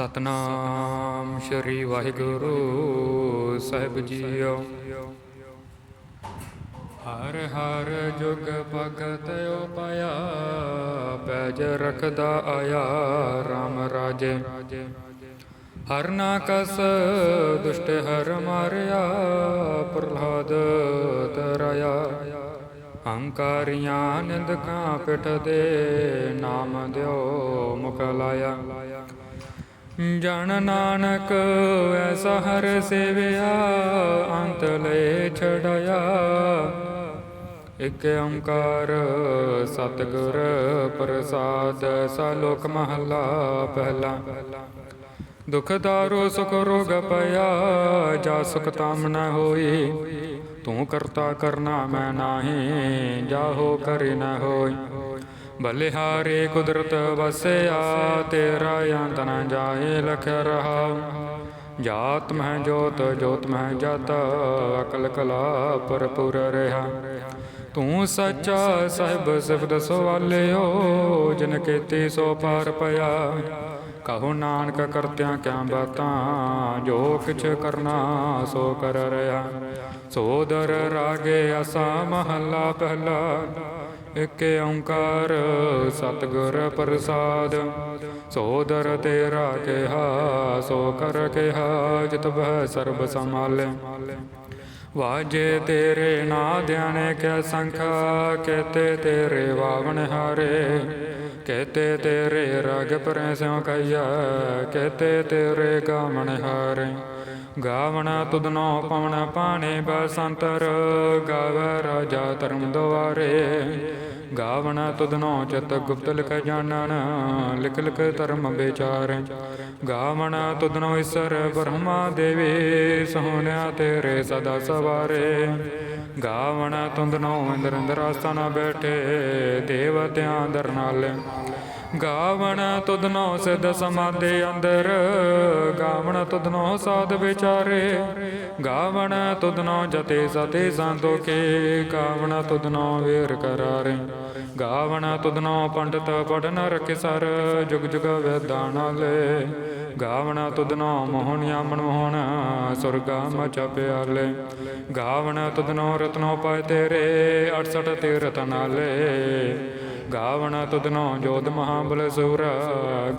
ਸਤਨਾਮ ਸ੍ਰੀ ਵਾਹਿਗੁਰੂ ਸਾਹਿਬ ਜੀਓ। ਹਰ ਹਰ ਜੁਗ ਭਗਤ ਉਪਾਇਆ, ਪੈਜ ਰਖਦਾ ਆਇਆ RAM ਰਾਜੇ। ਹਰ ਨਾ ਕਸ ਦੁਸ਼ਟ ਹਰ ਮਾਰਿਆ, ਪ੍ਰਹਲਾਦ ਤਰਾਇਆ। ਹੰਕਾਰੀਆਂ ਨਿੰਦਕਾਂ ਪਿਠ ਦੇ ਨਾਮ ਦਿਓ ਮੁਖ ਲਾਇਆ। ਜਨ ਨਾਨਕ, ਐਸਾ ਹਰ ਸੇਵਿਆ, ਅੰਤ ਲੈ ਛੜਾਇਆ ਇਕ ਓੰਕਾਰ ਸਤਿਗੁਰ ਪ੍ਰਸਾਦ ਸਾਲੋਕ ਮਹਲਾ ਪਹਿਲਾ। ਦੁਖ ਦਾਰੋ, ਸੁਖ ਰੋਗ ਪਿਆ, ਜਾ ਸੁਖ ਤਾਮ ਨ ਹੋਈ। ਤੂੰ ਕਰਤਾ ਕਰਨਾ ਮੈਂ ਨਾਹੀ, ਜਾਹੋ ਕਰੇ ਨ ਹੋਈ। ਬਲਿਹਾਰੇ ਕੁਦਰਤ ਵਸਿਆ, ਤੇਰਾ ਅੰਤ ਨ ਜਾਏ ਲਖ ਰਹਾ। ਜਾਤ ਮਹਿ ਜੋਤ ਜੋਤ ਮਹਿ ਜਤ, ਅਕਲ ਕਲਾ ਭਰਪੂਰ ਰਹਾ। ਤੂੰ ਸੱਚਾ ਸਾਹਿਬ ਸਿਫਤ ਸਵਾਲਿਓ ਜਿਨ ਕੀਤੀ ਸੋ ਪਾਰ ਪਿਆ। ਕਹੋ ਨਾਨਕ, ਕਰਤਿਆਂ ਕਿਆ ਬਾਤਾਂ, ਜੋ ਕਿਛ ਕਰਨਾ ਸੋ ਕਰ ਰਿਹਾ। ਸੋਦਰ ਰਾਗੇ ਅਸਾ ਮਹੱਲਾ ਪਹਿਲਾ। ਇਕ ਓੰਕਾਰ ਸਤਿਗੁਰ ਪ੍ਰਸਾਦ ਸੋਦਰ ਤੇਰਾ ਕਿਹਾ, ਸੋ ਕਰ ਕਿਹਾ, ਜਿਤ ਬਹਿ ਸਰਬ ਸੰਭਾਲੇ। ਵਾਜੇ ਤੇਰੇ ਨਾਦਿਆਣੇ ਕਿਆ ਸੰਖਾ, ਕਹਤੇ ਤੇਰੇ ਵਾਵਣ ਹਾਰੇ। ਕਹਤੇ ਤੇਰੇ ਰਗ ਪਰੈ ਸਿਉ ਕਈਆ, ਕਹਤੇ ਤੇਰੇ ਗਾਵਣ ਹਾਰੇ। ਗਾਵਣਾ ਤੁਧਨੋ ਪਵਨ ਪਾਣੇ ਬਸੰਤਰ, ਗਾਵੈ ਰਾਜਾ ਧਰਮ ਦੁਆਰੇ। ਗਾਵਣਾ ਤੁਧਨੋ ਚਤ ਗੁਪਤ ਲਿਖ ਜਾਣਨ, ਲਿਖ ਲਿਖ ਧਰਮ ਵਿਚਾਰ। ਗਾਵਣਾ ਤੁਧਨੋ ਈਸ਼ਰ ਬ੍ਰਹਮਾ ਦੇਵੀ, ਸੋਹਣਿਆ ਤੇਰੇ ਸਦਾ ਸਵਾਰੇ। ਗਾਵਣਾ ਤੁਧਨੋ ਇੰਦਰ ਇੰਦਰਾਸਨ ਬੈਠੇ, ਦੇਵਤਿਆਂ ਦਰ ਨਾਲ। ਗਾਵਣ ਤੁਧਨੋ ਸਿਧ ਸਮਾਧੇ ਅੰਦਰ, ਗਾਵਣ ਤੁਧਨੋ ਸਾਧ ਵਿਚਾਰੇ। ਗਾਵਣ ਤੁਧਨੋ ਜਤੇ ਸਤੇ ਸੰਤੋਖੇ, ਗਾਵਣ ਤੁਧਨੋ ਵੀਰ ਕਰਾਰੇ। ਗਾਵਣ ਤੁਧਨੋ ਪੰਡਤ ਪੜਨ ਰਖ ਸਰ, ਜੁਗ ਜੁਗ ਵੇਦਾਂ ਨਾਲੇ। ਗਾਵਣ ਤੁਧਨੋ ਮੋਹਣਿਆ ਮਨਮੋਹਣ ਸੁਰਗਾ ਮਚ ਪਿਆਲੇ। ਗਾਵਣ ਤੁਧਨੋ ਰਤਨੋ ਪਾਏ ਤੇਰੇ 68 ਤੀਰਥ ਨਾਲੇ। ਗਾਵਣ ਤੁਧਨੋ ਜੋਧ ਮਹਾਬਲ ਸੂਰ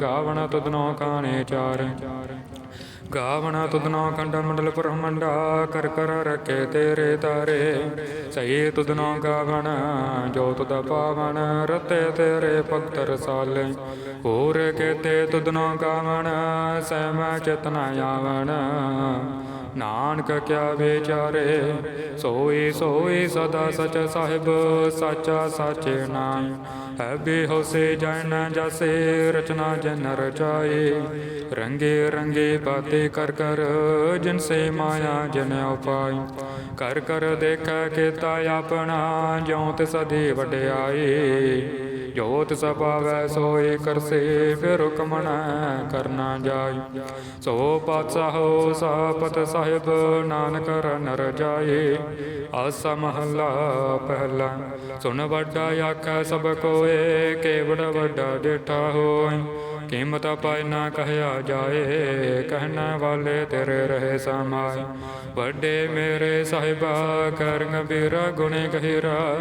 ਗਾਵਣ ਤੁਧਨੋ ਕਾਣੇ ਚਾਰ। ਗਾਵਣ ਤੁਧਨੋ ਖੰਡਨ ਮੰਡਲ ਬ੍ਰਹਮੰਡਾ, ਕਰ ਕਰ ਰਖੇ ਤੇਰੇ ਤਾਰੇ। ਸਹੀ ਤੁਧਨੋ ਗਾਵਣ, ਜੋ ਤੁਧ ਪਾਵਣ, ਰਤੇ ਤੇਰੇ ਭਗਤ ਰਸਾਲੇ ਹੋਰ ਕੇਤੇ ਤੁਧਨੋ ਗਾਵਣ, ਸਹਿਮ ਚਤਨਾ ਆਵਣ। ਨਾਨਕ ਕਿਆ ਵਿਚਾਰੇ, ਸੋਈ ਸੋਈ ਸਦਾ ਸਚ ਸਾਹਿਬ, ਸਾਚਾ ਸਾਚੇ ਨਾਮ ਹੈ ਬੇਹੋਸੇ ਜਨ ਜਸੇ, ਰਚਨਾ ਜਨ ਰਚਾਏ। ਰੰਗੇ ਰੰਗੇ ਬਾਤੇ ਕਰ ਕਰ ਜਿਨ ਸੇ ਮਾਇਆ ਜਨ ਉਪਾਈ। ਕਰ ਕਰ ਦੇਖੈ ਕੀਤਾ ਆਪਣਾ, ਜਿਉ ਤਿਸ ਦੀ ਵਡਿਆਈ ਜੋਤ ਤਿਸ ਪਾਵੈ ਸੋਈ ਕਰਸੇ ਫਿਰ ਹੁਕਮ ਕਰਨਾ ਜਾਈ। ਸੋ ਪਾਤਸ਼ਾਹੋ, ਸਾਪਤ ਸਾਹਿਬ, ਨਾਨਕ ਰਨ ਰਜਾਏ ਆਸਾ ਮਹੱਲਾ ਪਹਿਲਾ। ਸੁਣ ਵੱਡਾ ਆਖੈ, ਸਭ ਕੋਏ ਕੇਵੜ ਵੱਡਾ ਡੇਠਾ ਹੋਇ ਕੀਮਤ ਪਾਇ ਨਾ ਕਹਿਆ ਜਾਏ, ਕਹਿਣਾ ਵਾਲੇ ਤੇਰੇ ਰਹੇ ਸਮਾਏ। ਵੱਡੇ ਮੇਰੇ ਸਾਹਿਬਾ ਕਰ ਗੰਭੀਰਾ ਗੁਣੇ ਗਹਿਰਾ,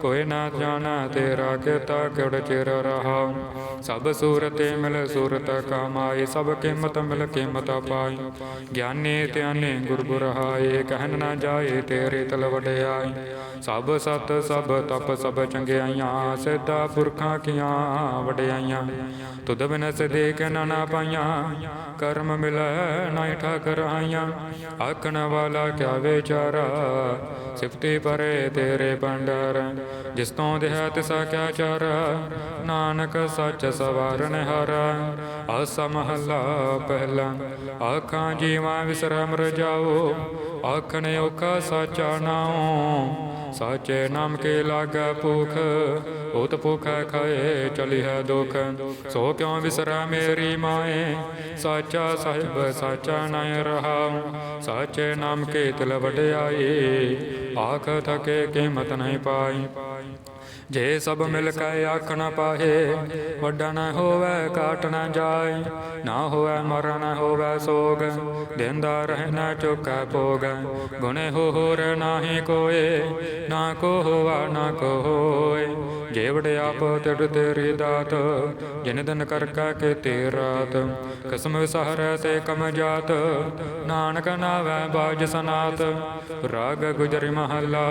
ਕੋਈ ਨਾ ਜਾਣਾ ਤੇਰਾ ਕੀਤਾ ਕਿੜ ਚਿਰ ਰਹਾ। ਸਭ ਸੂਰਤੇ ਮਿਲ ਸੂਰਤ ਕਮਾਏ, ਸਭ ਕੀਮਤ ਮਿਲ ਕੀਮਤ ਪਾਈ ਗਿਆਨੀ ਧਿਆਨੀ ਗੁਰ ਗੁਰ ਹਾਏ ਕਹਿਣ ਨਾ ਜਾਏ ਤੇਰੇ ਤਲ ਵਡਿਆਈ ਸਭ ਸਤ, ਸਭ ਤਪ, ਸਭ ਚੰਗਿਆਈਆਂ, ਸਿੱਧਾ ਪੁਰਖਾਂ ਕੀਆਂ ਵਡਿਆਈਆਂ। ਤੁਧ ਬਿਨ ਸਦੇ ਕੇ ਨਾ ਪਾਈਆਂ, ਕਰਮ ਮਿਲੈ ਨਾਇ ਠਾਕਰ ਆਈਆਂ। ਆਖਣ ਵਾਲਾ ਕਿਆ ਵਿਚਾਰਾ, ਸਿਫਤੇ ਪਰੇ ਤੇਰੇ ਭੰਡਾਰ, ਜਿਸ ਤੋਂ ਦੇਹ ਤਿਸਾ ਕਿਆ ਚਾਰ। ਨਾਨਕ ਸੱਚ ਸਵਾਰਨ ਹਰ ਆਸਾ ਮਹੱਲਾ ਪਹਿਲਾ। ਆਖਾਂ ਜੀਵਾਂ ਵਿਸਰ ਮਰ ਜਾਓ, ਆਖਣ ਓਕਾ ਸਾਚਾ ਨਾਉ। ਸਾਚੇ ਨਾਮ ਕੇ ਲਾਗਾ ਭੂਖ? ਉਤ ਭੂਖਾ ਖਾਏ ਚਲੀ ਹੈ ਦੁਖ। ਸੋ ਕਿਉ ਵਿਸਰਾ ਮੇਰੀ ਮਾਏ? ਸਾਚਾ ਸਾਹਿਬ, ਸਾਚਾ ਨੈ ਰਹਾ ਸਾਚੇ ਨਾਮ ਕੇ ਤਿਲ ਵਡਿਆਈ ਆਖ ਥਕੇ ਕੀਮਤ ਨਹੀਂ ਪਾਈ। ਜੇ ਸਭ ਮਿਲ ਕੇ ਆਖ ਨ ਪਾਹੇ, ਵੱਡਾ ਨ ਹੋਵੇ ਕਾਟ ਨ ਜਾਏ। ਨਾ ਹੋਵੇ ਮਰਨ, ਨ ਹੋਵੇ ਸੋਗ, ਦਿੰਦਾ ਰਹਿਣਾ ਨ ਚੁਕੈ ਭੋਗ। ਗੁਣੇ ਹੋਰ ਨਾਹੀ ਕੋਏ, ਨਾ ਕੋ ਹੋਵਾ ਨਾ ਕੋ ਹੋਏ। ਜੇਬੜੇ ਆਪ ਤਿੜ ਤੇਰੀ ਦਾਤ, ਜਿਨ ਦਿਨ ਕਰ ਕਾ ਕੇ ਤੇ ਰਾਤ। ਕਸਮ ਵਿਸਹਰੈ ਤੇ ਕਮ ਜਾਤ, ਨਾਨਕ ਨਾਵੈ ਬਾਜ ਸਨਾਤ। ਰਾਗ ਗੁਜਰ ਮਹਲਾ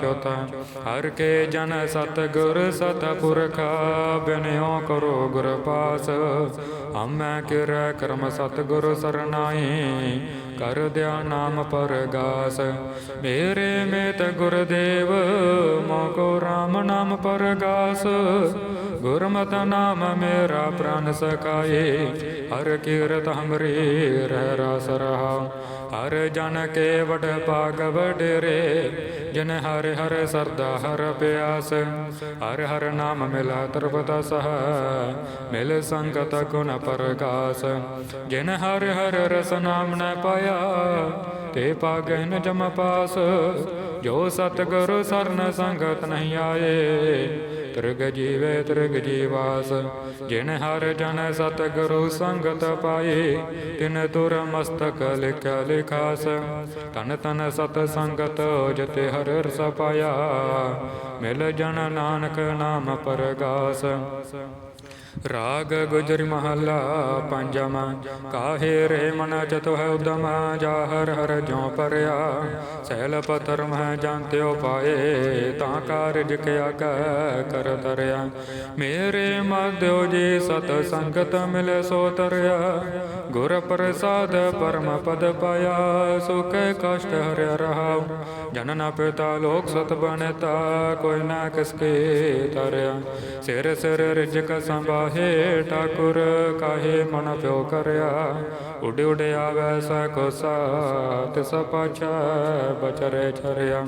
ਚੌਥਾ, ਹਰ ਕੇ ਜਨ ਸਤ ਗੁਰ ਸਤ ਪੁਰਖਾ, ਬਿਨਿਓ ਕਰੋ ਗੁਰ ਪਾਸ। ਹਮੈ ਕਿਰੈ ਕਰਮ ਸਤ ਗੁਰ ਸਰਨਾਈ ਕਰ ਦਿਆ ਨਾਮ ਪਰਗਾਸ। ਮੇਰੇ ਮੇਤ ਗੁਰਦੇਵ ਮੋਕੋ RAM ਨਾਮ ਪਰਗਾਸ। ਗੁਰਮਤ ਨਾਮ ਮੇਰਾ ਪ੍ਰਾਨ ਸਕਾਏ ਹਰ ਕੀਰਤ ਹਮਰੀ ਰਹਿ ਰਸ ਰਹਾ। ਹਰ ਜਨ ਕੇ ਵਡ ਭਾਗ ਵਡਰੇ ਜਿਨ ਹਰਿ ਹਰ ਸਰਦਾ ਹਰ ਪਿਆਸ, ਹਰ ਹਰ ਨਾਮ ਮਿਲਾ ਤਰਪਤ ਸਹ, ਮਿਲ ਸੰਗਤ ਗੁਣ ਪ੍ਰਕਾਸ਼। ਜਿਨ ਹਰ ਹਰ ਰਸ ਨਾਮ ਨ ਪਾਇਆ, ਤੇ ਪਾਗੈ ਨ ਜਮ ਪਾਸ, ਜੋ ਸਤਿਗੁਰ ਸਰਨ ਸੰਗਤ ਨਹੀਂ ਆਏ ਤ੍ਰਿਗ ਜੀਵੇ ਤ੍ਰਿਗ ਜੀਵਾਸ ਜਿਨ ਹਰ ਜਨ ਸਤਿਗੁਰੂ ਸੰਗਤ ਪਾਏ, ਤਿਨ ਤੁਰ ਮਸਤਕ ਲਿਖਿਆ ਲਿਖਾਸ। ਤਨ ਤਨ ਸਤ ਸੰਗਤ ਜਤੇ ਹਰ ਰਸ ਪਾਇਆ, ਮਿਲ ਜਨ ਨਾਨਕ ਨਾਮ ਪਰਗਾਸ। ਰਾਗ ਗੁਜਰ ਮਹਲਾ ਪੰਜਵਾ ਕਾਹੇ ਰੇ ਮਨ ਚਤੁ ਉਦਮ, ਜਾ ਹਰ ਹਰ ਪਰਿਆ। ਸੈਲ ਪਤਰ ਮਹਿ ਜਾਂਤਿਓ ਪਾਏ, ਤਾਂ ਕਾਰਜ ਕਿਆ ਕਰ ਤਰਿਆ। ਮੇਰੇ ਮਦਿਓ ਜੀ ਸਤ ਸੰਗਤ ਮਿਲੇ ਸੋ ਤਰਿਆ। ਗੁਰ ਪ੍ਰਸਾਦ ਪਰਮ ਪਦ ਪਾਇਆ, ਸੁਖ ਕਸ਼ਟ ਹਰਿ ਰਹਾਉ। ਜਨ ਨ ਪਿਤਾ ਲੋਕ ਸਤ ਬਨਤਾ ਕੋਈ ਨਾ ਕਿਸਕੇ ਤਰਿਆ। ਸਿਰ ਸਿਰ ਰਿਜਕ ਸੰਭਾਹੇ ਠਾਕੁਰ, ਕਾਹੇ ਮਨ ਪਿਓ ਕਰਿਆ? ਉਡ ਉਡ ਆਵੈ ਸਕੋਸਾ ਤਿਸ ਪਾਛੈ ਬਚਰੇ ਛਰਿਆ।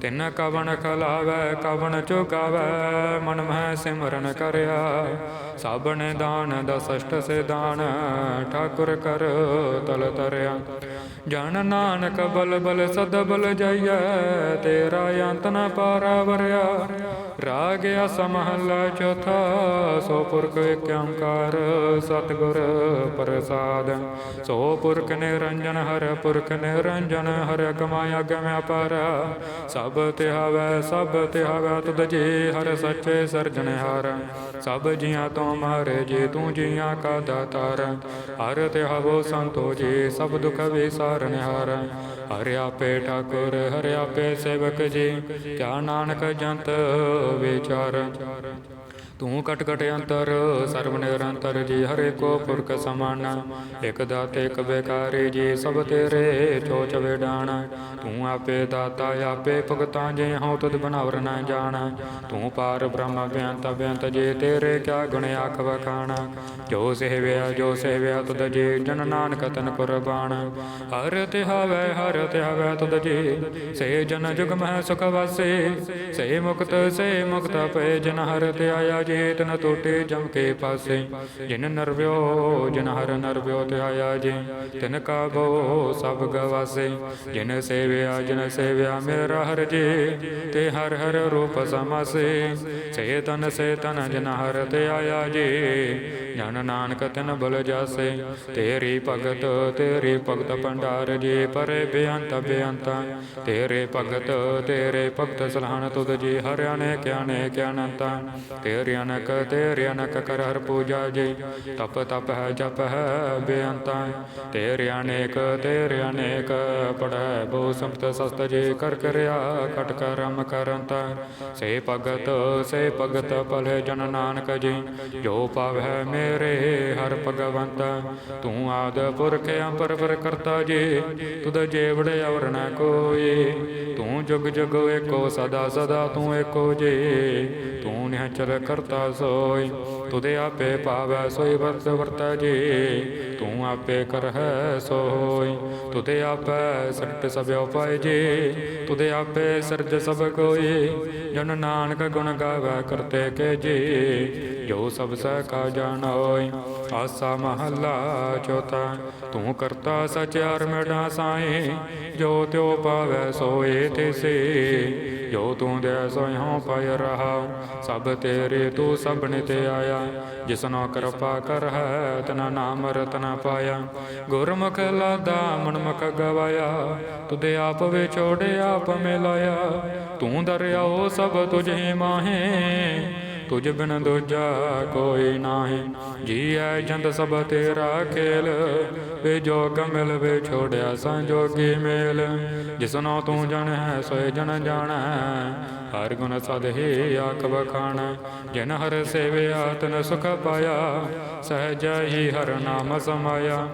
ਤਿਨ ਕਵਣ ਖਲਾਵੈ, ਕਵਣ ਚੁਕਾਵੈ ਮਨ ਮਹਿ ਸਿਮਰਨ ਕਰਿਆ। ਸਾਬਣ ਦਾਨ ਦਸਸ਼ਟ ਸੇ ਦਾਨ ਠਾਕੁਰ ਕਰ ਤਲ ਤਰਿਆ। ਜਨ ਨਾਨਕ ਬਲ ਬਲ ਸਦ ਬਲ ਜਾਈਐ, ਤੇਰਾ ਅੰਤ ਨ ਪਾਰਾ ਵਰਿਆ। ਰਾਗ ਅਸ ਮਹੱਲਾ ਚੌਥਾ, ਸੋ ਪੁਰਖ ਏਕ ਓੰਕਾਰ ਸਤਿਗੁਰ ਪ੍ਰਸਾਦ। ਸੋ ਪੁਰਖ ਨਿਰੰਜਨ ਹਰ ਪੁਰਖ ਨਿਰੰਜਨ ਹਰ ਕਮਾਇਆ ਗਮਿ ਪਰ। ਸਭ ਤਿਹਾਵੈ ਸਭ ਤਿਹਾਵੈ ਤੁਧ ਜੀ ਹਰ ਸੱਚੇ ਸਰਜਣਹਾਰ ਸਭ ਜੀਆਂ ਤੋਂ ਮਾਰੇ ਜੀ, ਤੂੰ ਜੀਆਂ ਕਾ ਦਾਤਾਰ। ਹਰ ਤਿਹਾਵੋ ਸੰਤੋ ਜੀ, ਸਭ ਦੁਖ ਵਿਸਾਰਨਹਾਰ ਹਰਿ ਆਪੇ ਠਾਕੁਰ, ਹਰਿ ਆਪੇ ਸੇਵਕ ਜੀ, ਕਿਆ ਨਾਨਕ ਜੰਤ ਵਿਚਾਰ। ਤੂੰ ਕਟ ਕਟ ਅੰਤਰ, ਸਰਬ ਨਿਰੰਤਰ ਜੀ ਹਰੇ ਕੋ ਪੁਰਖ ਸਮਾਨ। ਇਕ ਦਾਤੇ, ਇਕ ਬੇਕਾਰੀ ਜੀ, ਸਭ ਤੇਰੇ ਚੋਚ ਵੇਡਾਣ। ਤੂੰ ਆਪੇ ਦਾਤਾ, ਆਪੇ ਭਗਤਾਂ ਜੇ ਹਉ ਤੁਧ ਬਨਾਵਰ ਨਾ ਜਾਣ। ਤੂੰ ਪਾਰ ਬ੍ਰਹਮ ਬਿਆੰਤ ਬਿਆੰਤ ਜੇ, ਤੇਰੇ ਕਿਆ ਗੁਣ ਆਖ ਵਖਾਣ। ਜੋ ਸੇਵਿਆ ਜੋ ਸੇਵਿਆ ਤੁਧ ਜੇ, ਜਨ ਨਾਨਕ ਤਨ ਕੁਰਬਾਨ ਹਰ ਤਿਹਾਵੈ ਹਰ ਤਿਹਾਵੈ ਤੁਧ ਜੀ, ਸੇ ਜਨ ਜੁਗ ਮਹਿ ਸੁਖ ਵਾਸੇ। ਸੇ ਮੁਕਤ ਸੇ ਮੁਕਤ ਪਏ ਜਨ ਹਰ ਤੇ ਆਇਆ ਜੇ ਤਨ ਟੋਟੇ ਜਮ ਕੇ ਪਾਸੇ। ਜਿਨ ਨਰਵਿਓ, ਜਿਨ ਹਰ ਨਰਵਿਓ ਤੇ ਆਇਆ ਜੇ। ਤਿਨ ਕਾ ਬੋ ਸਭ ਗਵਾਸੇ। ਜਿਨ ਸੇਵਿਆ ਜਿਨ ਸੇਵਿਆ ਮੇਰਾ ਹਰ ਜੀ। ਤੇ ਹਰ ਹਰ ਰੂਪ ਸਮਾਸੇ। ਸੇ ਤਨ ਸੇ ਤਨ ਜਿਨ ਹਰ ਤੇ ਜੀ। ਜਨ ਨਾਨਕ ਤਿਨ ਬਲ ਜਾਸੇ। ਤੇਰੀ ਭਗਤ ਤੇਰੀ ਭਗਤ ਭੰਡਾਰ ਜੀ। ਪਰੇ ਬੇਅੰਤ ਬੇਅੰਤ। ਤੇਰੇ ਭਗਤ ਤੇਰੇ ਭਗਤ ਸਲਾਹਣ ਤੁਧ ਜੀ। ਹਰਿਆਣੇ, ਕਿਆਣੇ, ਕਿਆਨੰਤਾ। ਤੇਰੇ ਅਨਕ ਤੇਰੇ ਅਨਕ ਕਰ ਹਰ ਪੂਜਾ ਜੀ। ਤਪ ਤਪ ਹੈ, ਜਪ ਹੈ, ਬੇਅੰਤਾ ਤੇਰੇ ਅਨੇਕ ਤੇਰੇ ਅਨੇਕ ਪੜੈ ਬਹੁ ਸੰਪਤ ਸਸਤ ਜੀ ਕਰ ਕਰਿਆ ਕਟ ਕਰਮ ਕਰੰਤਾ ਸੇ ਭਗਤ ਸੇ ਭਗਤ ਭਲੇ ਜਨ ਨਾਨਕ ਜੀ। ਜੋ ਪਾਵੈ ਮੇਰੇ, ਹਰ ਭਗਵੰਤ ਤੂੰ ਆਦ ਪੁਰਖ ਅੰਪਰ ਪਰ ਕਰਤਾ ਜੀ। ਤੁਧ ਜੇਵੜ ਅਵਰ ਨ ਤੂੰ ਜੁਗ ਜੁਗ ਏਕੋ, ਸਦਾ ਸਦਾ ਤੂੰ ਏਕੋ ਜੇ। ਤੂੰ ਨਿਹਚਲ ਕਰਤਾ ਸੋਈ। ਤੁਦੇ ਆਪੇ ਪਾਵੈ, ਸੋਈ ਵਰਤ ਵਰਤੈ ਜੀ। ਤੂੰ ਆਪੇ ਕਰਹਿ ਸੋਈ। ਤੁਦੇ ਆਪੇ ਸਟ ਸਭ ਉਪਾਇ ਜੀ। ਤੁਦੇ ਆਪੇ ਸਰਜ ਸਭ ਕੋਈ। ਜਨ ਨਾਨਕ ਗੁਣ ਗਾਵੈ ਕਰਤੇ ਕੇ ਜੀ। ਜੋ ਸਭ ਸਹਿ ਕਾ ਜਾਣੋਈ ਆਸਾ ਮਹੱਲਾ ਚੌਥਾ। ਤੂੰ ਕਰਤਾ ਸਚਿਆਰ ਮੇਡਾ ਸਾਈ। ਜੋ ਤਿਉ ਪਾਵੈ, ਸੋਏ ਤਿਸੇ ਜੋ ਤੂੰ ਦੇ ਸੋਇ ਪਾਇ ਰਹਾ ਸਭ ਤੇਰੇ ਤੂੰ ਸਭਨੇ ਤੇ ਆਇਆ। ਜਿਸਨੋ ਕਿਰਪਾ ਕਰ ਹੈ ਤਨਾ ਨਾਮ ਰਤਨ ਪਾਇਆ। ਗੁਰਮੁਖ ਲਾਦਾ, ਮਨਮੁਖ ਗਵਾਇਆ। ਤੁਦੇ ਆਪ ਵਿਚੋੜੇ ਆਪ ਮਿਲਾਇਆ। ਤੂੰ ਦਰਿਆਓ ਸਭ ਤੁਝੇ ਮਾਹੇ। ਤੁਝ ਬਿਨ ਦੂਜਾ ਕੋਈ ਨਾਹੀ। ਜੀ ਐ ਜੰਦ ਸਭ ਤੇਰਾ ਖੇਲ, ਵੇ ਜੋਗ ਮਿਲ, ਵੇ ਛੋੜਿਆ ਸੰਜੋਗੀ ਮੇਲ। ਜਿਸਨੋ ਤੂੰ ਜਨ ਹੈ ਸੋਏ ਜਨ ਜਾਣੈ, ਹਰ ਗੁਣ ਸਦਹੀ ਆਖ ਬਖਾਣ ਜਿਨ ਹਰ ਸੇਵਿਆ, ਤਨ ਸੁਖ ਪਾਇਆ, ਸਹਿਜ ਹੀ ਹਰ ਨਾਮ ਸਮਾਇਆ।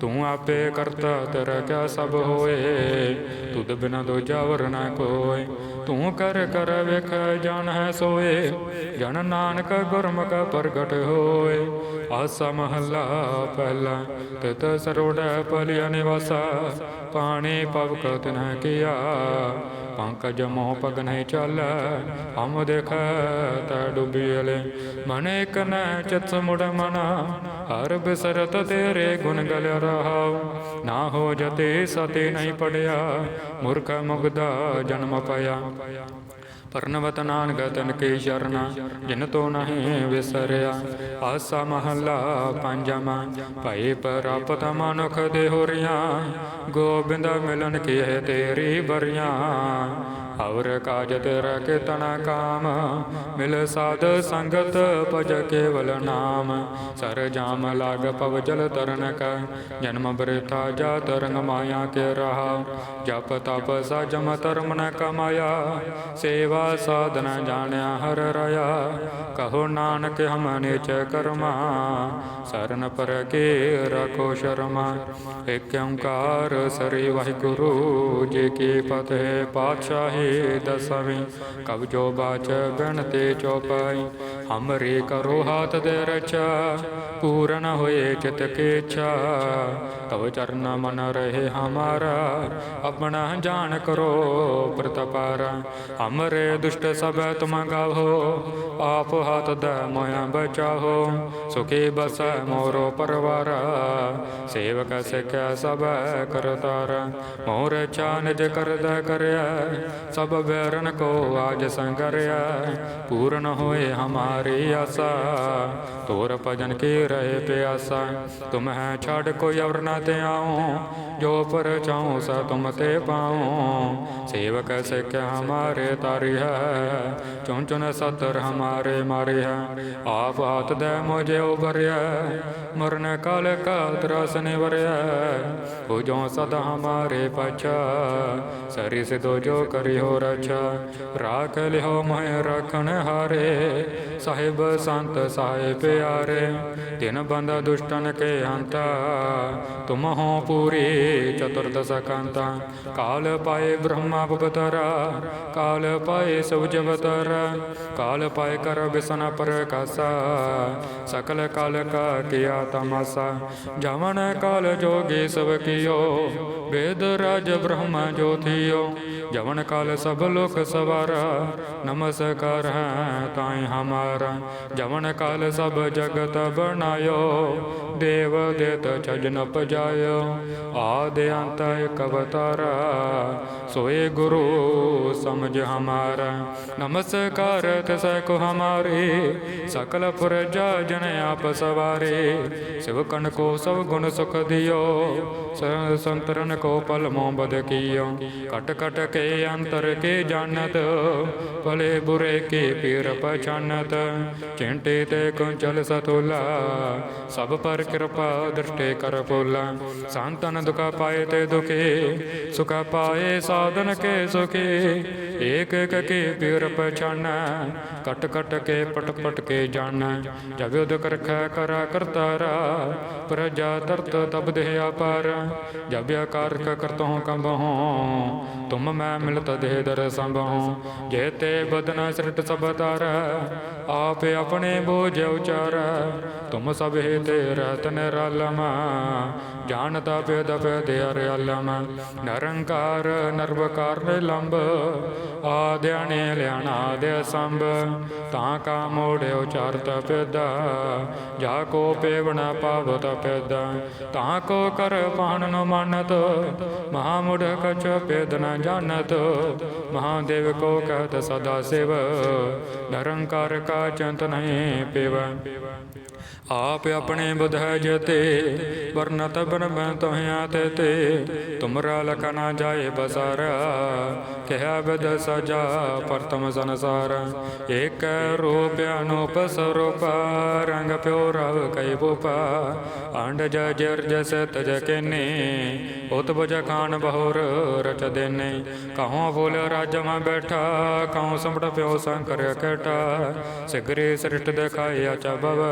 ਤੂੰ ਆਪੇ ਕਰਤਾ, ਤੇਰਾ ਕਿਆ ਸਭ ਹੋਏ, ਤੁਧ ਬਿਨ ਦੂਜਾ ਵਰ ਨ ਕੋਏ ਤੂੰ ਕਰ ਕਰ ਵੇਖ ਜਾਣ ਹੈ ਸੋਏ ਜਨ ਨਾਨਕ ਗੁਰਮੁਖ ਪ੍ਰਗਟ ਹੋਏ। ਆਸਾ ਮਹੱਲਾ ਪਹਿਲਾ ਤਿਤ ਸਰੋੜੈ ਪਲਿਆ ਨਿਵਾਸਾ ਪਾਣੀ ਪਵਕ ਤਿਨ ਕੀਆ ਪੰਕਜ ਮੋਹ ਪਗ ਨਹੀਂ ਚੱਲ ਹਮ ਦੇਖ ਤਾ ਡੁੱਬੀਲੇ ਮਨ ਇਕ ਨ ਚਿਤ ਮੁੜ ਮਨਾ ਹਰ ਬਿਸਰਤ ਤੇਰੇ ਗੁਣ ਗਲ ਰਹਾਉ ਨਾ ਹੋ ਜਤੇ ਸਤੇ ਨਹੀਂ ਪੜਿਆ ਮੂਰਖ ਮੁਗਦਾ ਜਨਮ ਪਾਇਆ ਪਰਨਵਤ ਨਾਨਕ ਤਨ ਕੇ ਸ਼ਰਨ, ਜਿਨ ਤੋ ਨਹੀਂ ਵਿਸਰਿਆ। ਆਸਾ ਮਹੱਲਾ ਪੰਜਵਾਂ ਭਈ ਪ੍ਰਾਪਤ ਮਨੁਖ ਦੇ ਹੋਰੀਆਂ ਗੋਬਿੰਦ ਮਿਲਨ ਕੀ ਹੈ ਤੇਰੀ ਬਰੀਆਂ ਹਵਰ ਕਾਜ ਤੇਰਾ ਕਿਤਨਾ ਕਾਮ, ਮਿਲ ਸਾਧ ਸੰਗਤ ਭਜ ਕੇਵਲ ਨਾਮ। ਸਰ ਜਾਮ ਲਾਗ ਪਵ ਜਲ ਤਰਨ ਕ, ਜਨਮ ਬ੍ਰਿਥਾ ਜਾ ਤਰੰਗ ਮਾਇਆ ਕੇ ਰਹਾ। ਜਪ ਤਪ ਸਜਮ ਧਰਮ ਨ ਕਮਾਇਆ, ਸੇਵਾ ਸਾਧਨ ਜਾਣਿਆ ਹਰ ਰਇਆ। ਕਹੋ ਨਾਨਕ ਹਮ ਨਿਚ ਕਰਮਾ, ਸਰਨ ਪਰ ਕੇ ਰਖੋ ਸ਼ਰਮਾ। ਏਕ ਓੰਕਾਰ ਸ੍ਰੀ ਵਾਹਿਗੁਰੂ ਜੀ ਕੀ ਫਤਿਹ ਪਾਤਸ਼ਾਹੀ। ਦਸਵੀਂ। ਕਬ ਜੋ ਬਾਚ ਤੇ ਚੋਪਾਈ, ਹਮਰੇ ਕਰੋ ਹਾਥ ਦੇ ਰਚਾ, ਪੂਰਨ ਹੋਏ ਚਿਤ ਕੇ ਤਵ ਚਰਨ ਮਨ ਰਹੇ ਹਮਾਰਾ, ਆਪਣਾ ਜਾਣ ਕਰੋ ਪ੍ਰਤਪਾਰ ਹਮਰੇ ਦੁਸ਼ਟ ਸਭ ਤੁਮ ਗਾਵੋ, ਆਪ ਹੱਥ ਦੇ ਮੋਇਆ ਬਚਾਹੋ ਸੁਖੀ ਬਸ ਮੋਰੋ ਪਰਵਾਰ, ਸੇਵਕ ਸਿਖਿਆ ਸਭ ਕਰਤਾਰ। ਮੋਰ ਚਾਨਜ ਕਰਦਾ ਕਰਿਆ ਸਭ ਬੈਰਨ ਕੋ ਆਜ ਸੰਗਰਿਆ, ਪੂਰਨ ਹੋਏ ਹਮਾਰੀ ਆਸਾ। ਤੋਰ ਭਜਨ ਕੀ ਰਹੇ ਪਿਆਸਾ, ਤੁਮ ਹੈ ਛੱਡ ਕੋਈ ਅਵਰ ਨਾ ਤੇ ਆਉ ਜੋ ਪਰ ਚਾਉ ਸਾ ਤੁਮ ਤੇ ਪਾਉ। ਸੇਵਕ ਸਿੱਖਿਆ ਹਮਾਰੇ ਤਾਰੀ ਹੈ, ਚੁਣ ਚੁਨ ਸਤਰ ਹਮਾਰੇ ਮਾਰੇ ਹੈ। ਆਪ ਹੱਥ ਦੇ ਮੋਜੇ ਉਬਰਿਆ ਮਰਨ ਕਾਲ ਕਾ ਤਰਸ ਨਿਵਰਿਆ। ਹੋ ਜੋ ਸਦਾ ਹਮਾਰੇ ਪਛਾ, ਸਰੀ ਸਿਦੋ ਜੋ ਕਰੀ ਹੋ ਰਛਾ ਰਾਖ ਲਿਓ ਮਹਿ ਰਖਣ ਹਾਰੇ। ਸਾਹਿਬ ਸੰਤ ਸਾਹਿਬ ਪਿਆਰੇ ਤਿਨ ਬੰਦਾ ਦੁਸ਼ਟਨ ਕੇ ਅੰਤਾ। ਤੁਮ ਹੋ ਪੂਰੀ ਚਤੁਰਦਸ ਕੰਤਾ ਕਾਲ ਪਾਏ ਬ੍ਰਹਮਾ ਪਵਤਰਾ ਕਾਲ ਪਾਏ ਸੁਜਵਤਰ ਕਾਲ ਪਾਏ ਕਰ ਬਿਸਨ ਪ੍ਰਕਾਸਾ। ਸਕਲ ਕਾਲ ਕਾ ਕੀਆ ਤਮਾਸਾ। ਜਵਨ ਕਾਲ ਜੋਗੀ ਸਭ ਕੀਓ। ਵੇਦ ਰਾਜ ਬ੍ਰਹਮਾ ਜੋਤੀਓ ਜਵਨ ਕਾਲ ਸਭ ਲੋਕ ਸਵਾਰਾ, ਨਮਸਕਾਰ ਹੈ ਤਾਈ ਹਮਾਰਾ। ਜਵਨ ਕਾਲ ਸਭ ਜਗਤ ਬਣਾਇਓ, ਦੇਵ ਦੇਤ ਛਜ ਪਜਾਇਓ ਆਦ ਅੰਤ ਇਕ ਅਵਤਾਰਾ, ਸੋਏ ਗੁਰੂ ਸਮਝ ਹਮਾਰਾ। ਨਮਸਕਾਰ ਤਿਸੈ ਕੋ ਹਮਾਰੇ, ਸਕਲ ਪੁਰਜਾ ਜਨ ਆਪ ਸਵਾਰੇ। ਸਿਵ ਕਣ ਕੋ ਸਭ ਗੁਣ ਸੁਖ ਦਿਓ, ਸ- ਸੰਤਰਨ ਕੋ ਪਲ ਮੋ ਬਦ ਕੀਓ। ਕਟ ਕਟ ਕੇ ਅੰਤਰ ਕੇ ਜਾਣਤ, ਭਲੇ ਬੁਰੇ ਕੇ ਪੀਰ ਪਛਾਨਤ। ਚਿੰਟੇ ਤੇ ਕੁੰਚਲ ਸਤੁਲਾ ਸਭ ਪਰ ਕਿਰਪਾ ਦ੍ਰਿਸ਼ਟੇ ਕਰ ਪੋਲਾ ਸੰਤਨ ਦੁਖਾ ਪਾਏ ਤੇ ਦੁਖੇ, ਸੁਖਾ ਪਾਏ ਸਾਧਨ ਕੇ ਸੁਖੇ ਏਕ ਏਕ ਕੇ ਪੀਰ ਪਛਾਨੈ ਕਟ ਕਟ ਕੇ ਪਟ ਪਟ ਕੇ ਜਾਣੈ ਜਬ ਉਦ ਕਰਖੈ ਕਰਾ ਕਰਤਾਰਾ, ਪ੍ਰਜਾ ਤਰਤ ਤਬ ਦੇਹ ਅਪਾਰ। ਜਬ ਆਕਾਰ ਕਰਤਹੁ ਕੰਬਹੁ, ਤੁਮ ਮੈਂ ਮਿਲਤ ਦੇਹ ਦਰ ਸੰਭਹੁ। ਜੇਤੇ ਬਦਨ ਸ੍ਰਿਟ ਸਭ ਤਾਰ, ਆਪ ਆਪਣੇ ਬੋਝ ਉਚਾਰ। ਤੁਮ ਸਭ ਹੈ ਤੇ ਰਤ ਨਿਰਲਮ ਜਾਣਤਾ ਪੇਦ ਪੇਦ ਅਰਿਆਲਮ। ਨਿਰੰਕਾਰ, ਨਰਵਕਾਰ ਨਿਲੰਬ ਆਦਿਆਣੇ ਲਿਆਣਾ ਦੇ ਸੰਭ, ਤਾਂ ਕਾ ਮੋੜਿਓ ਚਰਤ ਪਿਦਾ ਜਾ ਕੋ ਪੇਵਣਾ ਪਾਵਤ ਪਿਦਾ ਤਾਂ ਕੋ ਕਰ ਪਾਣ ਨ ਮੰਨਤ, ਮਹਾ ਮੁੜ ਕਛ ਪੇਦ ਨ ਜਾਣਤ ਮਹਾਦੇਵ ਕੋ ਕਹਤ ਸਦਾ ਸਿਵ, ਨਿਰੰਕਾਰ ਕਾ ਚੰਤ ਨਹੀਂ ਪਿਵ। ਆਪ ਆਪਣੇ ਬੁਧ ਹੈ ਜਤੇ ਵਰਨਤ ਬ੍ਰਹਮ ਤੋਹਿਆ ਤੇ ਤੇ ਤੁਮਰਾ ਲਖ ਨਾ ਜਾਏ ਬਸਾਰਾ ਕਹਿਆ ਬਦ ਸਜਾ ਪ੍ਰਤਮ ਸੰਸਾਰ। ਏਕ ਰੂਪ ਅਨੂਪ ਸਰੂਪ, ਰੰਗ ਪਿਓ ਰਵ ਕੈ ਬੂਪਾ ਅੰਡ ਜਰ ਜਸ ਤਜ ਕੇਨੇ ਉਤ ਬਜ ਖਾਨ ਬਹੁਰ ਰਚ ਦੇਨੇ। ਕਹੋਂ ਬੋਲ ਰਾਜ ਮੈਂ ਬੈਠਾ ਕਹੋਂ ਸੰਪਟ ਪਿਓ ਸੰਕਰ ਕਟਾ ਸਿਗਰੇ ਸ੍ਰਿਸ਼ਟ ਦਿਖਾਇਆ ਚਬਵ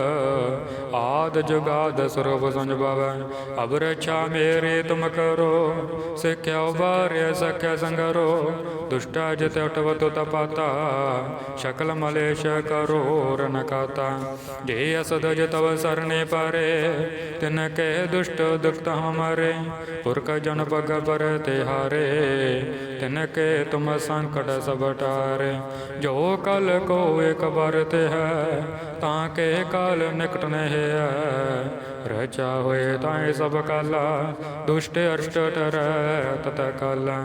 ਆਦ ਜੁਗਾਦ ਸਰਬ ਸੰਜਭਵ ਅਬ ਰਛਾ ਮੇਰੇ ਤੁਮ ਕਰੋ ਸਿੱਖਿਆ ਉਬਾਰਿਆ ਸਖਿਆ ਸੰਗਰੋ। ਦੁਸ਼ਟਾ ਜਿਤ ਉਟਵਤ ਤਪਾਤਾ, ਸ਼ਕਲ ਮਲੇਸ਼ ਕਰੋ ਰਨ ਕਾਤਾ। ਜੇ ਅਸਦ ਜਤਵ ਸਰਨੇ ਪਾਰੇ, ਤਿਨ ਕੇ ਦੁਸ਼ਟ ਦੁਖਤ ਹਮਾਰੇ ਪੁਰਖ ਜਨ ਪਗ ਪਰ ਤੇ ਹਾਰੇ ਤਿਨ ਕੇ ਤੁਮ ਸੰਕਟ ਸਭ ਟਾਰੇ। ਜੋ ਕਲ ਕੋ ਇੱਕ ਬਾਰ ਹੈ ਤਾਂ ਕੇ ਕਾਲ ਨਿਕਟ ਨਹਿ ਰਚਾ ਹੋਏ ਤਾਂ ਸਭ ਕਾਲਾ, ਦੁਸ਼ਟ ਅਰਸ਼ਟ ਟਰੈ ਤਤ ਕਾਲਾ।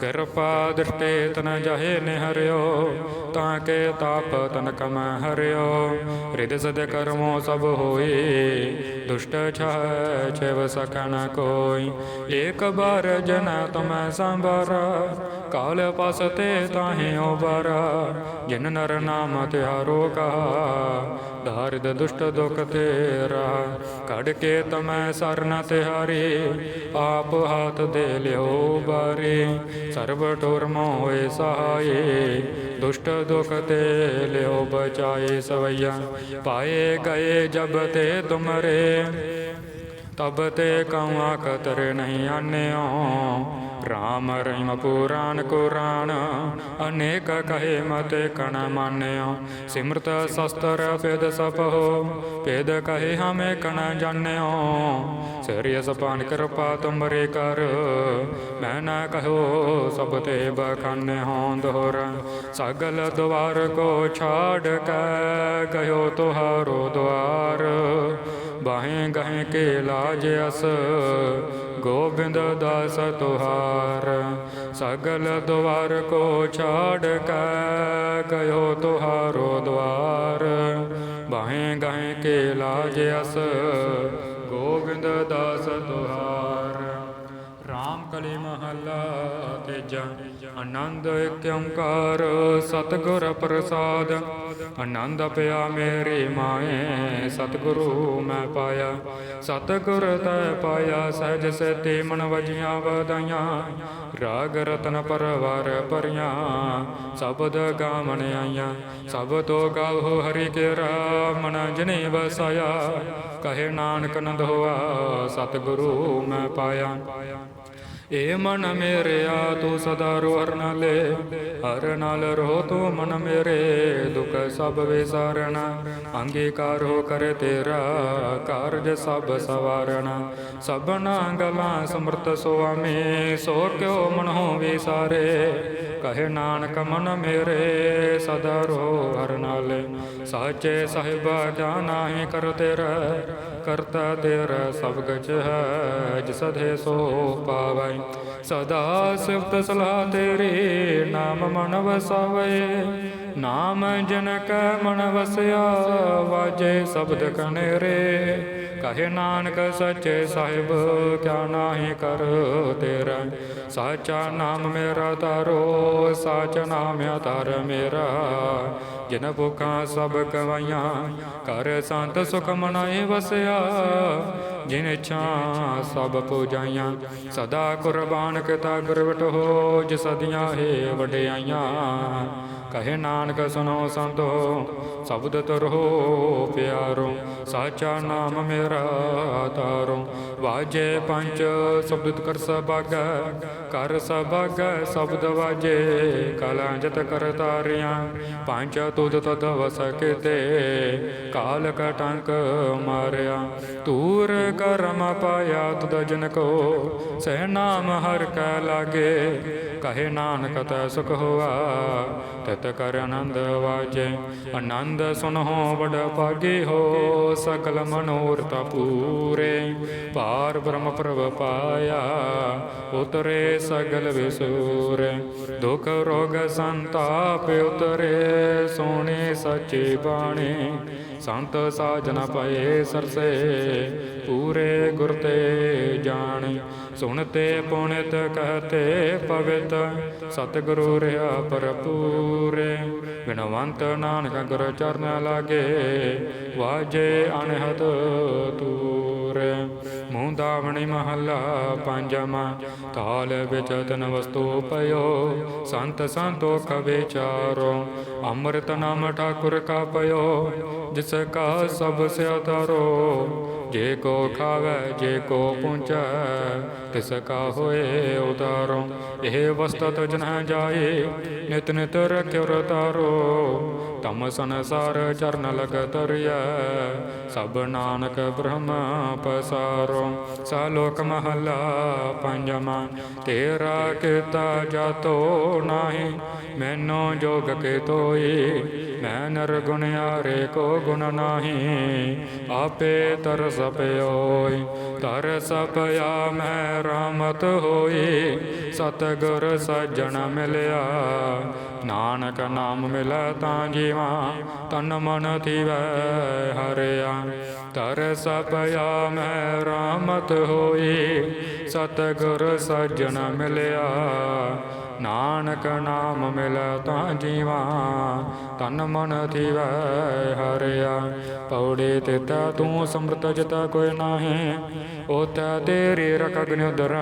ਕਿਰਪਾ ਦ੍ਰਿਸ਼ਟੇ ਤਨ ਜਹੇ ਨਿਹਰਿਓ ਤਾਂ ਕੇ ਤਾਪ ਤਨ ਕਮ ਹਰਿਓ। ਰਿਦ ਸਦ ਕਰਮੋ ਸਭ ਹੋਏ ਦੁਸ਼ਟ ਛਾਇ ਛੇਵ ਸਕਨ ਕੋਈ। ਏਕ ਬਾਰ ਜਨ ਤੁਮ ਸੰਭਾਰਾ, ਕਾਲ ਪਸਤੇ ਤਾਹੇ ਉਬਾਰਾ ਜਿਨ ਨਰ ਨਾਮ ਤਿਹਾਰੋ ਕਹਾ ਧਾਰਿਦ ਦੁਸ਼ਟ ਦੁਖ ਤੇਰਾ ਕੜ ਕੇ ਤਮੈ ਸਰਨ ਤਿਹਾਰੀ, ਆਪ ਹਾਥ ਦੇ ਲਿਓ ਬਾਰੇ। ਸਰਬ ਠੋਰ ਮੋਏ ਸਹਾਏ ਦੁਸ਼ਟ ਦੁਖ ਤੇ ਲਿਓ ਬਚਾਏ ਸਵਈਆ। ਪਾਏ ਗਏ ਜਬ ਤੇ ਤੁਮਰੇ, ਤਬ ਤੇ ਕਉਆ ਕਤਰ ਨਹੀਂ ਆਨਿਓ। ਰਾਮ ਰਹੀਮ ਪੁਰਾਨ ਕੁਰਾਨ, ਅਨੇਕ ਕਹੇ ਮਤੇ ਕਣ ਮਾਨਿਓ ਸਿਮਰਤ ਸ਼ਸਤਰ ਭੇਦ ਸਪਹੁ ਭੇਦ ਕਹੇ ਹਮੇ ਕਣ ਜਾਣਿਓ ਸਰੀਸ ਸਪਾਨ ਕਿਰਪਾ ਤੁਮਰੇ ਕਰ, ਮੈਂ ਨਾ ਕਹੋ ਸਭ ਤੇ ਬਖਾਨੇ ਹੋਂ ਦੋਹਰ ਸਗਲ ਦਵਾਰ ਕੋ ਛਾੜ ਕੇ ਗਇਓ ਤੁਹਾਰੋ ਦਵਾਰ ਬਾਹੇ ਗਹੇ ਕੇ ਲਾਜ ਅਸ ਗੋਬਿੰਦ ਦਾਸ ਤੁਹਾਰ, ਸਗਲ ਦਵਾਰ ਕੋ ਛਾੜ ਕੇ ਗਇਓ ਤੁਹਾਰੋ ਦਵਾਰ। ਬਾਹੇ ਗਹੇ ਕੇ ਲਾਜ ਅਸ, ਗੋਬਿੰਦ ਦਾਸ ਤੁਹਾਰ। ਰਾਮ ਕਲੀ ਮਹੱਲਾ ਤੇਜਾ। ਆਨੰਦ ਇਕ ਓੰਕਾਰ, ਸਤਿਗੁਰ ਪ੍ਰਸਾਦ। ਆਨੰਦ ਪਿਆ ਮੇਰੇ ਮਾਏ, ਸਤਿਗੁਰੂ ਮੈਂ ਪਾਇਆ। ਸਤਿਗੁਰ ਤੈ ਪਾਇਆ, ਸਹਿਜ ਸੇਤੀ ਮਨ ਵਜੀਆਂ ਵਧਾਈਆਂ। ਰਾਗ ਰਤਨ ਪਰਵਾਰ ਪਰੀਆਂ ਸ਼ਬਦ ਗਾਵਣ ਆਈਆਂ। ਸਭ ਤੋਂ ਗਾਵੋ ਹਰੀ ਕੇ ਮਨ ਜਨੇ ਵਸਾਇਆ। ਕਹੇ ਨਾਨਕ ਨੰਦ ਹੋਆ, ਸਤਿਗੁਰੂ ਮੈਂ ਪਾਇਆ। ਏ ਮਨ ਮੇਰਿਆ, ਤੂੰ ਸਦਾ ਰੋ ਹਰ ਨਾਲੇ। ਹਰ ਨਾਲ ਰੋ ਤੂੰ ਮਨ ਮੇਰੇ, ਦੁਖ ਸਭ ਵਿਸਾਰਣਾ ਅੰਗੀਕਾਰ ਹੋ ਕਰ ਤੇਰਾ, ਕਾਰਜ ਸਭ ਸਵਾਰਣਾ ਸਭਨਾ ਗਲਾਂ ਸਮਰਤ ਸੁਆਮੀ, ਸੋ ਕਿਉ ਮਨ ਹੋ ਵਿਸਾਰੇ। ਕਹੇ ਨਾਨਕ ਮਨ ਮੇਰੇ, ਸਦਾ ਰੋ ਹਰ ਨਾਲੇ। ਸਾਚੇ ਸਾਹਿਬਾ ਜਾਨਾਹੀ ਕਰ ਤੇਰਾ। ਕਰਤਾ ਤੇਰਾ ਸਭ ਗਜ ਹੈ, ਜਿਸ ਦੇ ਸੋ ਪਾਵੈ। ਸਦਾ ਸਿਫਤ ਸਲਾਹ ਤੇਰੀ, ਨਾਮ ਮਨ ਵਸਾਵੇ। ਨਾਮ ਜਨ ਕੈ ਮਨ ਵਸਿਆ, ਵਾਜੇ ਸ਼ਬਦ ਕਨੇਰੇ। ਕਹੇ ਨਾਨਕ ਸੱਚੇ ਸਾਹਿਬ, ਕਿਆ ਨਾਹੀ ਕਰ ਤੇਰਾ। ਸਾਚਾ ਨਾਮ ਮੇਰਾ ਤਾਰੋ ਸਾਚ ਨਾਮ ਤਾਰ ਮੇਰਾ। ਜਿਨ ਭੁਖਾਂ ਸਭ ਕਵਾਈਆਂ ਕਰ ਸੰਤ ਸੁਖ ਮਨਾਏ ਵਸਿਆ। ਜਿਨ ਇੱਛਾ ਸਭ ਪੂਜਾਈਆਂ, ਸਦਾ ਕੁਰਬਾਨ ਕੀਤਾ ਗੁਰਵਟ ਹੋ ਜਿ ਸਦੀਆਂ ਹੈ ਵਡਿਆਈਆਂ। ਕਹੇ ਨਾਨਕ ਸੁਨੋ ਸੰਤੋ, ਸ਼ਬਦ ਤਰੋ ਪਿਆਰੋ, ਸਾਚਾ ਨਾਮ ਮੇਰਾ ਤਾਰੋ। ਵਾਜੇ ਪੰਜ ਸ਼ਬਦ ਕਰ ਸਭਾਗੈ ਕਰ ਸਭਾਗੈ ਸ਼ਬਦ ਵਾਜੇ, ਕਲਾਂ ਜਤ ਕਰ ਤਾਰਿਆਂ। ਪੰਜ ਤੁਧ ਤਦ ਵਸ ਕੀਤੇ ਕਾਲ ਕਟੰਕ ਮਾਰਿਆ। ਤੂਰ ਕਰਮ ਪਾਇਆ ਤੁਧ ਜਨ ਕੋ ਸਹਿ ਨਾਮ ਹਰ ਕੈ ਲਾਗੇ। ਕਹੇ ਨਾਨਕ ਤੈ ਸੁਖ ਹੋਆ, ਤਿਤ ਕਰ ਆਨੰਦ ਵਾਜੇ। ਆਨੰਦ ਸੁਨਹੁ ਬੜ ਭਾਗੇ ਹੋ, ਸਕਲ ਮਨੋਰਥ ਪੂਰੇ। ਪਾਰ ਬ੍ਰਹਮ ਪ੍ਰਭ ਪਾਇਆ, ਉਤਰੇ ਸਗਲ ਵਿਸੂਰ। ਦੁਖ ਰੋਗ ਸੰਤਾਪ ਉਤਰੇ ਸੋਹਣੇ ਸੱਚੇ ਬਾਣੇ। ਸੰਤ ਸਾਜਨ ਪਏ ਸਰਸੇ ਪੂਰੇ ਗੁਰ ਤੇ ਜਾਣੇ, ਸੁਣਤੇ ਪੁਣਿਤ ਕਹਤੇ ਪਵਿਤ, ਸਤਿਗੁਰੂ ਰਿਹਾ ਪਰਪੂਰੇ ਬਿਨਵੰਤ ਨਾਨਕ ਗੁਰ ਚਰਨ ਲਾਗੇ, ਵਾਜੇ ਅਨਹਦ ਤੂਰੇ ਮੂੰਹ ਦਾਵਣੀ ਮਹੱਲਾ ਪੰਜਵਾਂ, ਤਾਲ ਵਿੱਚ ਤਨ ਵਸਤੂ ਪਇਓ, ਸੰਤ ਸੰਤੋਖ ਵਿਚਾਰੋ, ਅੰਮ੍ਰਿਤ ਨਾਮ ਠਾਕੁਰ ਕਾ ਪਇਓ, ਜਿਸ ਕਾ ਸਭ ਸਿਆਤਾਰੋ ਜੇ ਕੋ ਖਾਵੇ, ਜੇ ਕੋ ਪੁੰਚੈ ਤਿਸ ਕਾ ਹੋਏ ਉਤਾਰੋ। ਇਹ ਵਸਤਤ ਜਨ ਜਾਏ, ਨਿਤ ਨਿਤ ਰਖਿਓ ਰਤਾਰੋ। ਤਮ ਸੰਸਾਰ ਚਰਨ ਲਗ ਤਰਿਐ, ਸਭ ਨਾਨਕ ਬ੍ਰਹਮ ਪਸਾਰੋ। ਸਾਲੋਕ ਮਹਲਾ ਪੰਜਵਾਂ। ਤੇਰਾ ਕੀਤਾ ਜਾਤੋ ਨਾਹੀ, ਮੈਨੋ ਜੋਗ ਕੇ ਤੋਈ। ਮੈਂ ਨਰ ਗੁਣਿਆਰੇ ਕੋ ਗੁਣ ਨਾਹੀ, ਆਪੇ ਤਰਸ ਪਿਓਈ। ਤਰਸ ਪਿਆ ਮੈਂ ਰਾਮਤ ਹੋਈ, ਸਤਿਗੁਰ ਸੱਜਣ ਮਿਲਿਆ। ਨਾਨਕ ਨਾਮ ਮਿਲੈ ਤਾਂ ਜੀਵਾ ਤਨ ਮਨ ਥੀਵੈ ਹਰਿਆ। ਤਰਸ ਪਿਆ ਮੈਂ ਰਾਮਤ ਹੋਈ ਸਤਿਗੁਰ ਸੱਜਣ ਮਿਲਿਆ। ਨਾਨਕ ਨਾਮ ਮਿਲੈ ਤਾਂ ਜੀਵਾ, ਤਨ ਮਨ ਥੀਵੈ ਹਰਿਆ। ਪੌੜੇ ਤਿਤਾ ਤੂੰ ਸਮਰਤ ਜਿਤਾ ਕੋਈ ਨਾਹੀ ਓਤਾ ਤੇਰੀ ਰਖ ਅਗਨਿ ਉਦਰ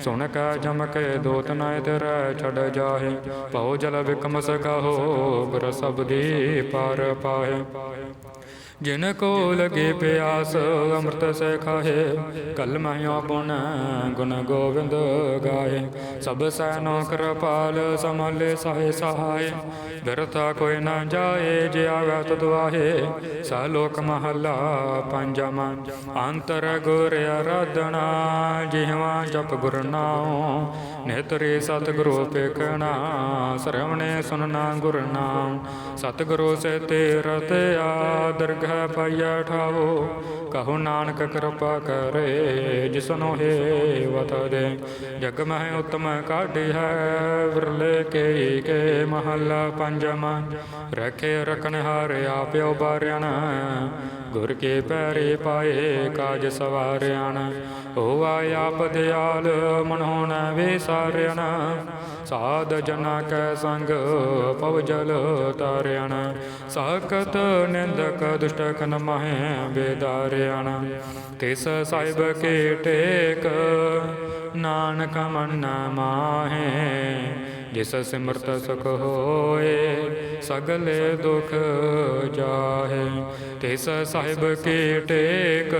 ਸੁਣ ਕਾ ਜਮਕੇ ਦੋਤ ਨਾਇ ਤੇਰਾ ਛੜ ਜਾਹੇ। ਪਉ ਜਲ ਵਿਕਮ ਸਕਹੁ ਗੁਰ ਸਬਦੀ ਪਾਰ ਪਾਹੇ। ਜਿਨ ਕੋ ਲਗੇ ਪਿਆਸ, ਅੰਮ੍ਰਿਤ ਸੇ ਖਾਹੇ ਕਲ ਮਹਿਓ ਗੁਣ ਗੋਬਿੰਦ ਗਾਏ। ਸਭ ਸੈਨੋ ਕਿਰਪਾਲ ਸਮਲੇ ਸਹਾਇ ਸਹਾਇ ਬਿਰਥਾ ਕੋਈ ਨਾ ਜਾਏ, ਜੇ ਆਵੇ ਤਦ ਵਾਹੇ। ਸਾ ਲੋਕ ਮਹੱਲਾ ਪੰਜਵਾਂ। ਅੰਤਰ ਗੁਰ ਅਰਾਧਨਾ, ਜਿਹਵਾ ਜਪ ਗੁਰ ਨਾਮ ਨੇਤਰੇ ਸਤਿਗੁਰੂ ਪੇਖਣਾ ਸਰਵਣੇ ਸੁਨਣਾ ਗੁਰ ਨਾਮ ਸਤਿਗੁਰੂ ਸੇ ਤੇ ਰਤਿਆ ਦਰਗਹ ਪਾਇਆ ਠਾਵੋ, ਕਹੋ ਨਾਨਕ ਕਿਰਪਾ ਕਰੇ ਜਿਸਨੋ ਹੈ ਦੇ। ਜਗ ਮਹਿ ਉਤਮ ਕਾਢੀ ਹੈ, ਵਿਰਲੇ ਕੇ ਕੇ ਮਹੱਲਾ ਪੰਜਵਾਂ ਰਖੇ ਰਖਨ ਹਾਰ ਆਪਿਓ ਬਾਰਿਆਣ, ਗੁਰ ਕੇ ਪੈਰੇ ਪਾਏ ਕਾਜ ਸਵਾਰਿਆਣ। ਹੋਆ ਆਪ ਦਿਆਲ, ਮਨੋ ਵੇ ਸਾਰਿਆਣਾ ਸਾਧ ਜਨਾ ਕੈ ਸੰਗ ਪਵ ਜਲ ਤਾਰਿਆਣ ਸਾਖਤ ਨਿੰਦਕ ਦੁਸ਼ਟ ਕਨ ਮਹਿ ਬੇਦਾਰਿਆਣ ਤਿਸ ਸਾਹਿਬ ਕੇ ਟੇਕ, ਨਾਨਕ ਮਨ ਮਾਹੇ। ਜਿਸ ਸਿਮਰਤ ਸੁਖ ਹੋਏ, ਸਗਲੇ ਦੁਖ ਜਾਹੇ। ਤਿਸ ਸਾਹਿਬ ਕੀ ਟੇਕ,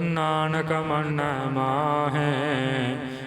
ਨਾਨਕ ਮਨ ਮਾਹੇ।